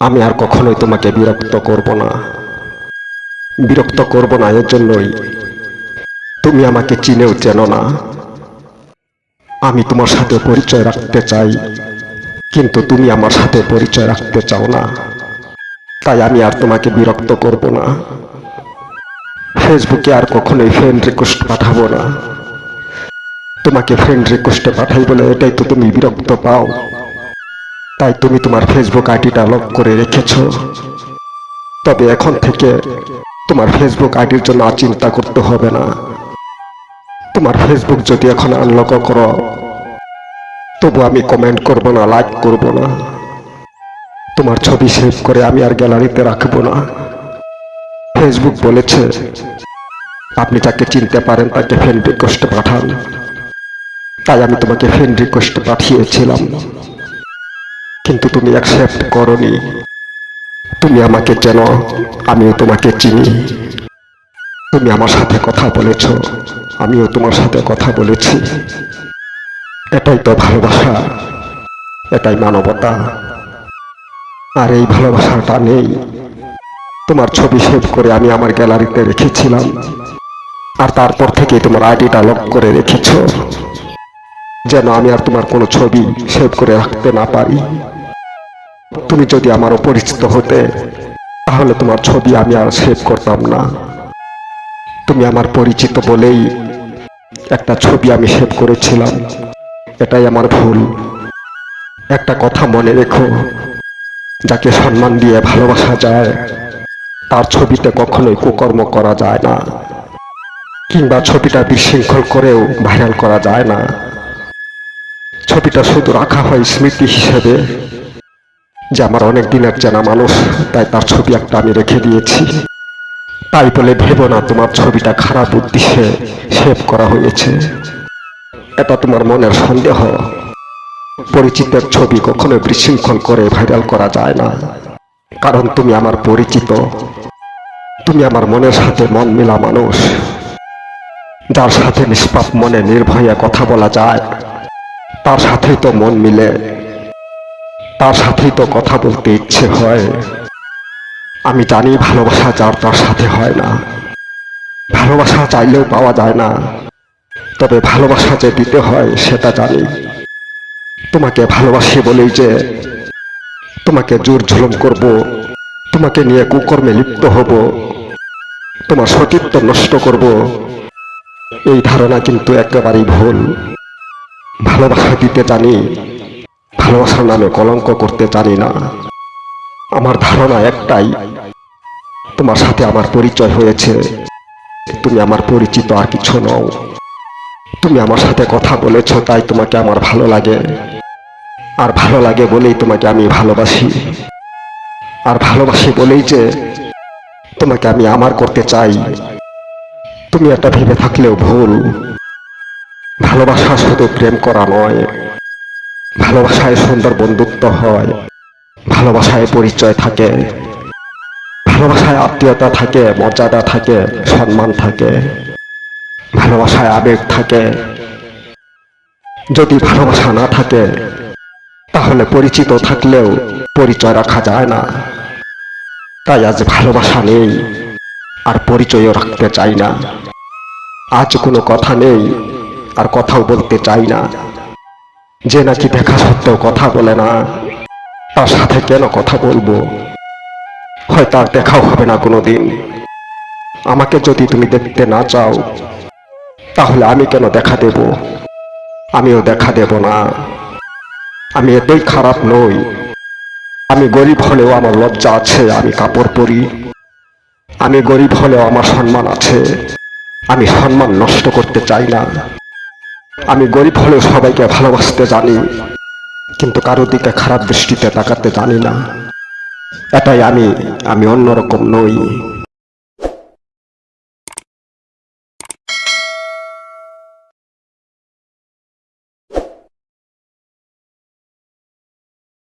আমি আর কখনোই তোমাকে বিরক্ত করব না। বিরক্ত করব না এর জন্যই তুমি আমাকে চিনেও চেনো না। আমি তোমার সাথে পরিচয় রাখতে চাই, কিন্তু তুমি আমার সাথে পরিচয় রাখতে চাও না। তাই আমি আর তোমাকে বিরক্ত করব না। ফেসবুকে আর কখনোই ফ্রেন্ড রিকোয়েস্ট পাঠাবো না। তোমাকে ফ্রেন্ড রিকোয়েস্টে পাঠাই বলে এটাই তো তুমি বিরক্ত পাও। তাই তুমি তোমার ফেসবুক আইডিটা লক করে রেখেছো। তবে এখন থেকে তোমার ফেসবুক আইডির জন্য আর চিন্তা করতে হবে না। তোমার ফেসবুক যদি এখন আনলক করো, তবু আমি কমেন্ট করব না লাইক করব না। তোমার ছবি সেভ করে আমি আর গ্যালারিতে রাখব না। ফেসবুক বলেছে, আপনি যাকে চিনতে পারেন তাকে ফ্রেন্ড রিকোয়েস্ট পাঠান। তাই আমি তোমাকে ফ্রেন্ড রিকোয়েস্ট পাঠিয়েছিলাম। কিন্তু তুমি অ্যাকসেপ্ট করনি। তুমি আমাকে চেনো, আমিও তোমাকে চিনি। তুমি আমার সাথে কথা বলেছ, আমিও তোমার সাথে কথা বলেছি। এটাই তো ভালোবাসা, এটাই মানবতা। আর এই ভালোবাসাটা নেই। তোমার ছবি সেভ করে আমি আমার গ্যালারিতে রেখেছিলাম। আর তারপর থেকে তোমার আইডিটা লক করে রেখেছ। যেন আমি আর তোমার কোনো ছবি সেভ করে রাখতে না পারি। তুমি যদি আমার অপরিচিত হতে, তাহলে তোমার ছবি আমি আর সেভ করতাম না। তুমি আমার পরিচিত বলেই একটা ছবি আমি সেভ করেছিলাম। এটাই আমার ভুল। একটা কথা মনে রেখো, যাকে সম্মান দিয়ে ভালোবাসা যায়, তার ছবিতে কখনোই কুকর্ম করা যায় না, কিংবা ছবিটা বিশৃঙ্খল করেও ভাইরাল করা যায় না। ছবিটা শুধু রাখা হয় স্মৃতি হিসেবে যে আমার অনেক দিনের চেনা মানুষ, তাই তার ছবি একটা আমি রেখে দিয়েছি। তাই বলে ভেবো না, তোমার ছবিটা খারাপ উদ্দেশ্যে সেভ করা হয়েছে। এটা তোমার মনের সন্দেহ। পরিচিতের ছবি কখনো বিশৃঙ্খল করে ভাইরাল করা যায় না। কারণ তুমি আমার পরিচিত। তুমি আমার মনের সাথে মন মেলা মানুষ। যার সাথে নিষ্পাপ মনে নির্ভয়ে কথা বলা যায়, তার সাথেই তো মন মিলে। তার সাথেই তো কথা বলতে ইচ্ছে হয়। আমি জানি ভালোবাসা যার তার সাথে হয় না। ভালোবাসা চাইলেও পাওয়া যায় না। তবে ভালোবাসা যে দিতে হয়, সেটা জানি। তোমাকে ভালোবাসি বলেই যে তোমাকে জোর ঝুলম করব, তোমাকে নিয়ে কুকর্মে লিপ্ত হব, তোমার সতীত্ব নষ্ট করব। এই ধারণা কিন্তু একেবারেই ভুল। ভালোবাসা দিতে জানি ভালোবাসার নামে কলঙ্ক করতে জানি না। আমার ধারণা একটাই, তোমার সাথে আমার পরিচয় হয়েছে। তুমি আমার পরিচিত আর কিছু নও। তুমি আমার সাথে কথা বলেছ, তাই তোমাকে আমার ভালো লাগে। আর ভালো লাগে বলেই তোমাকে আমি ভালোবাসি। আর ভালোবাসি বলেই যে তোমাকে আমি আমার করতে চাই। তুমি এটা ভেবে থাকলেও ভুল। ভালোবাসা শুধু প্রেম করা নয়। ভালোবাসায় সুন্দর বন্ধুত্ব হয়। ভালোবাসায় পরিচয় থাকে। ভালোবাসায় আত্মীয়তা থাকে, মর্যাদা থাকে, সম্মান থাকে। ভালোবাসায় আবেগ থাকে। যদি ভালোবাসা না থাকে, তাহলে পরিচিত থাকলেও পরিচয় রাখা যায় না। তাই আজ ভালোবাসা নেই, আর পরিচয়ও রাখতে চাই না। আজ কোনো কথা নেই, আর কথাও বলতে চাই না। যে নাকি দেখা সত্ত্বেও কথা বলে না। তার সাথে কেন কথা বলব? হয় তার দেখাও হবে না কোনো দিন আমাকে যদি তুমি দেখতে না চাও, তাহলে আমি কেন দেখা দেব? আমিও দেখা দেব না। আমি এতই খারাপ নই। আমি গরিব হলেও আমার লজ্জা আছে, আমি কাপড় পরি। আমি গরিব হলেও আমার সম্মান আছে। আমি সম্মান নষ্ট করতে চাই না। আমি গরিব হলেও সবাইকে ভালোবাসতে জানি, কিন্তু কারও দিকে খারাপ দৃষ্টিতে তাকাতে জানি না। এটাই আমি আমি অন্যরকম নই।